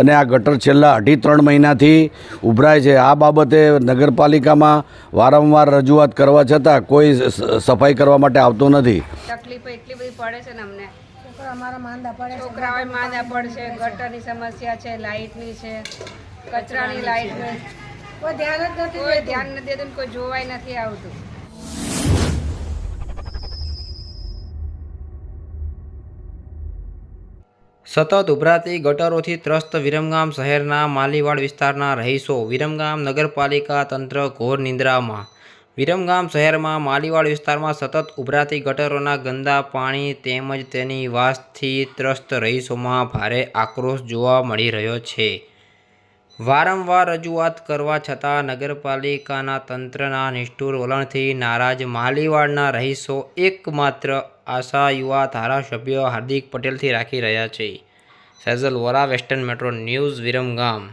અને આ ગટર છેલ્લા અઢી ત્રણ મહિનાથી ઉભરાય છે. આ બાબતે નગરપાલિકામાં વારંવાર રજૂઆત કરવા છતાં કોઈ સફાઈ કરવા માટે આવતું નથી. તકલીફ એટલી બધી પડે છે ને અમને. છોકરા અમારા માંદા પડે છે છોકરાઓ માંદા પડશે ગટરની સમસ્યા છે લાઇટની છે કચરાની લાઇટની. કોઈ ધ્યાન જ નથી કોઈ ધ્યાન નથી દેતું કોઈ જોવાય નથી આવતું. સતત ઉભરાતી ગટરોથી ત્રસ્ત વિરમગામ શહેરના માલીવાડ વિસ્તારના રહીશો વિરમગામ નગરપાલિકા તંત્ર ઘોર નિંદ્રામાં. વિરમગામ શહેરમાં માલીવાડ વિસ્તારમાં સતત ઉભરાતી ગટરોના ગંદા પાણી તેમજ તેની વાસથી ત્રસ્ત રહીશોમાં ભારે આક્રોશ જોવા મળી રહ્યો છે. વારંવાર રજૂઆત કરવા છતાં નગરપાલિકાના તંત્રના નિષ્ઠુર વલણથી નારાજ માલીવાડના રહીશો એકમાત્ર આશા યુવા ધારાસભ્ય હાર્દિક પટેલથી રાખી રહ્યા છે. Faizal Vora western metro news Viramgam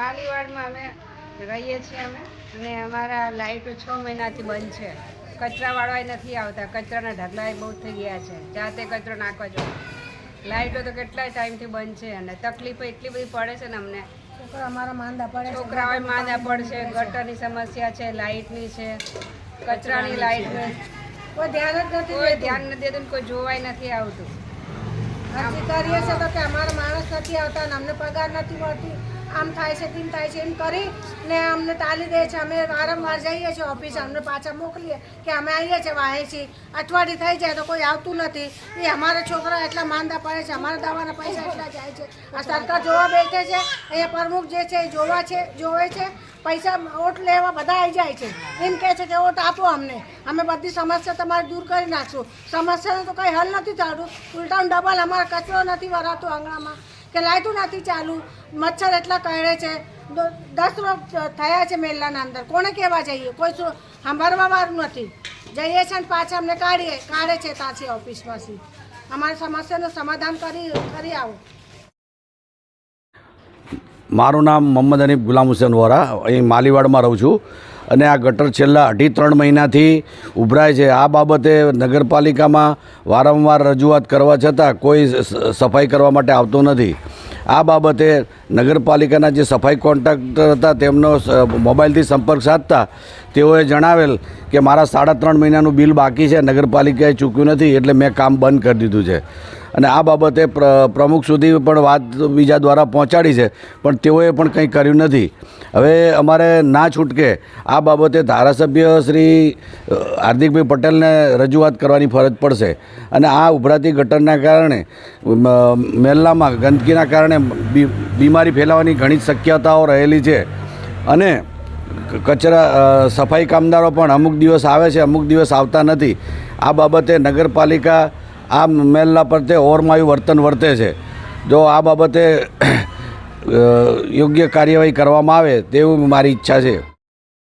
માલીવાડમાં અમે રહીએ છીએ અમે. અને અમારા લાઇટો છ મહિનાથી બંધ છે. કચરાવાળા નથી આવતા. કચરાના ઢગલા બહુ થઈ ગયા છે. જાતે કચરો નાખવા જો લાઇટો તો કેટલાય ટાઈમથી બંધ છે અને તકલીફો એટલી બધી પડે છે ને અમને. છોકરા અમારા માંદા પડશે. ગટરની સમસ્યા છે લાઇટની છે કચરાની લાઇટ કોઈ ધ્યાન જ નથી. ધ્યાન નથી દેતું ને કોઈ જોવાય નથી આવતું. અરજી કરીએ છીએ તો કે અમારા માણસ નથી આવતા અને અમને પગાર નથી મળતી. આમ થાય છે, તેમ થાય છે એમ કરી ને અમને તાલી દે છે, અમે વારંવાર જઈએ છીએ ઓફિસે, અમને પાછા મોકલીએ કે અમે આવીએ છીએ વાહે છીએ અઠવાડિયે થઈ જાય તો કોઈ આવતું નથી. એ અમારા છોકરા એટલા માંદા પડે છે, અમારા દવાના પૈસા એટલા જાય છે. આ સરકાર જોવા બેઠે છે અહીંયા પ્રમુખ જે છે, એ જોવા છે, જોવે છે, પૈસા ઓટ લેવા બધા આવી જાય છે. એમ કહે છે કે ઓટ આપો અમને. અમે બધી સમસ્યા તમારે દૂર કરી નાખશું. સમસ્યાનું તો કંઈ હલ નથી થતું. ઉલટાનું ડબલ અમારે કચરો નથી ભરાતો આંગણામાં. કે લાઈટું નથી ચાલુ, મચ્છર એટલા કરડે છે. દસ થયા છે મેલાના અંદર. કોને કહેવા જઈએ? કોઈ શું સાંભળવા વાળું નથી. જઈએ છીએ ને પાછા અમને કાઢીએ, કાઢે છે ત્યાંથી ઓફિસમાંથી. અમારી સમસ્યાનું સમાધાન કરી કરી આવો. મારું નામ મોહમ્મદ અનીફ ગુલામ હુસેન વોરા. અહીં માલીવાડમાં રહું છું. અને આ ગટર છેલ્લા અઢી ત્રણ મહિનાથી ઉભરાય છે. આ બાબતે નગરપાલિકામાં વારંવાર રજૂઆત કરવા છતાં કોઈ સફાઈ કરવા માટે આવતું નથી. આ બાબતે નગરપાલિકાના જે સફાઈ કોન્ટ્રાક્ટર હતા તેમનો મોબાઈલથી સંપર્ક સાધતા તેઓએ જણાવેલ કે મારા સાડા ત્રણ મહિનાનું બિલ બાકી છે, નગરપાલિકાએ ચૂક્યું નથી, એટલે મેં કામ બંધ કરી દીધું છે. અને આ બાબતે પ્ર, પ્રમુખ સુધી પણ વાત બીજા દ્વારા પહોંચાડી છે, પણ તેઓએ પણ કંઈ કર્યું નથી. હવે અમારે ના છૂટકે આ બાબતે ધારાસભ્ય શ્રી હાર્દિકભાઈ પટેલને રજૂઆત કરવાની ફરજ પડશે. અને આ ઉભરાતી ગટરના કારણે મેલનામાં, ગંદકીના કારણે બીમારી ફેલાવાની ઘણી શક્યતાઓ રહેલી છે. અને કચરા સફાઈ કામદારો પણ અમુક દિવસ આવે છે, અમુક દિવસ આવતા નથી. આ બાબતે નગરપાલિકા આ મહેલના પ્રત્યે ઓરમાયું વર્તન વર્તે છે. જો આ બાબતે યોગ્ય કાર્યવાહી કરવામાં આવે તેવું મારી ઈચ્છા છે.